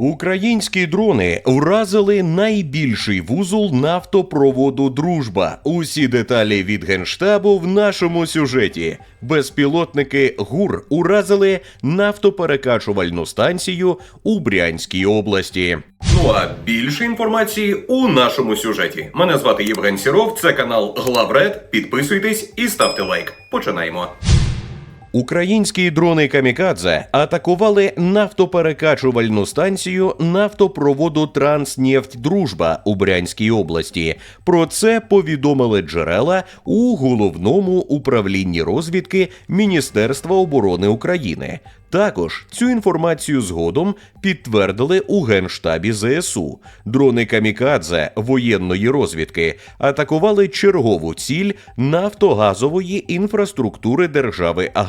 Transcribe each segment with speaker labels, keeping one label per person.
Speaker 1: Українські дрони вразили найбільший вузол нафтопроводу Дружба. Усі деталі від генштабу в нашому сюжеті. Безпілотники ГУР уразили нафтоперекачувальну станцію у Брянській області. Ну а більше інформації у нашому сюжеті. Мене звати Євген Сіров. Це канал Главред. Підписуйтесь і ставте лайк. Починаємо. Українські дрони Камікадзе атакували нафтоперекачувальну станцію нафтопроводу Транснефть Дружба у Брянській області. Про це повідомили джерела у головному управлінні розвідки Міністерства оборони України. Також цю інформацію згодом підтвердили у генштабі ЗСУ. Дрони Камікадзе воєнної розвідки атакували чергову ціль нафтогазової інфраструктури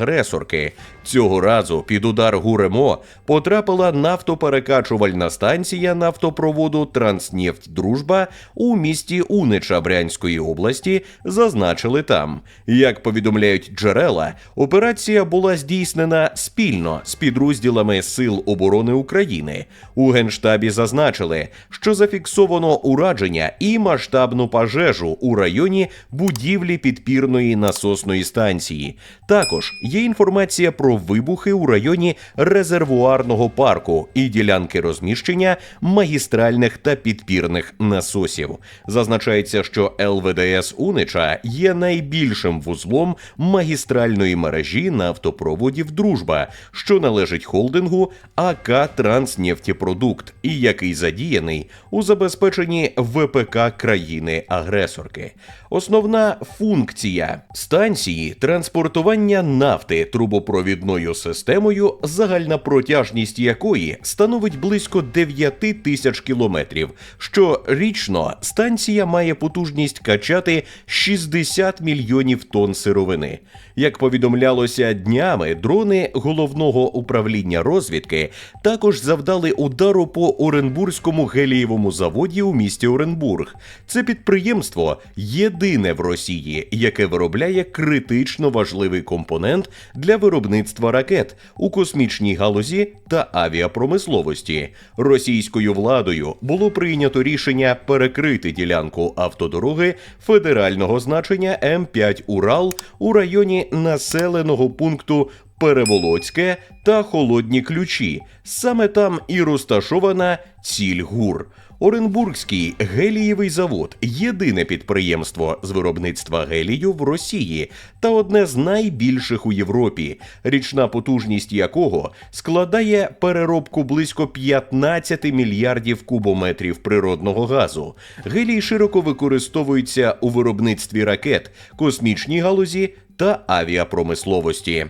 Speaker 1: держави-агресорки. Цього разу під удар ГУРЕМО потрапила нафтоперекачувальна станція нафтопроводу Транснефть Дружба у місті Унича Брянської області. Зазначили там. Як повідомляють джерела, операція була здійснена спільно з підрозділами Сил оборони України. У генштабі зазначили, що зафіксовано ураження і масштабну пожежу у районі будівлі підпірної насосної станції. Також є інформація про вибухи у районі резервуарного парку і ділянки розміщення магістральних та підпірних насосів. Зазначається, що ЛВДС Унича є найбільшим вузлом магістральної мережі нафтопроводів Дружба, що належить холдингу АК Транснефтепродукт і який задіяний у забезпеченні ВПК країни-агресорки. Основна функція станції транспортування нафти трубопровідною системою, загальна протяжність якої становить близько 9 тисяч кілометрів. Щорічно станція має потужність качати 60 мільйонів тонн сировини. Як повідомлялося днями, дрони головного управління розвідки також завдали удару по Оренбурзькому гелієвому заводі у місті Оренбург. Це підприємство єдине в Росії, яке виробляє критично важливий компонент для виробництва ракет у космічній галузі та авіапромисловості. Російською владою було прийнято рішення перекрити ділянку автодороги федерального значення М5 Урал у районі населеного пункту Переволоцьке та Холодні Ключі. Саме там і розташована ціль ГУР. Оренбургський гелієвий завод єдине підприємство з виробництва гелію в Росії та одне з найбільших у Європі, річна потужність якого складає переробку близько 15 мільярдів кубометрів природного газу. Гелій широко використовується у виробництві ракет, космічній галузі та авіапромисловості.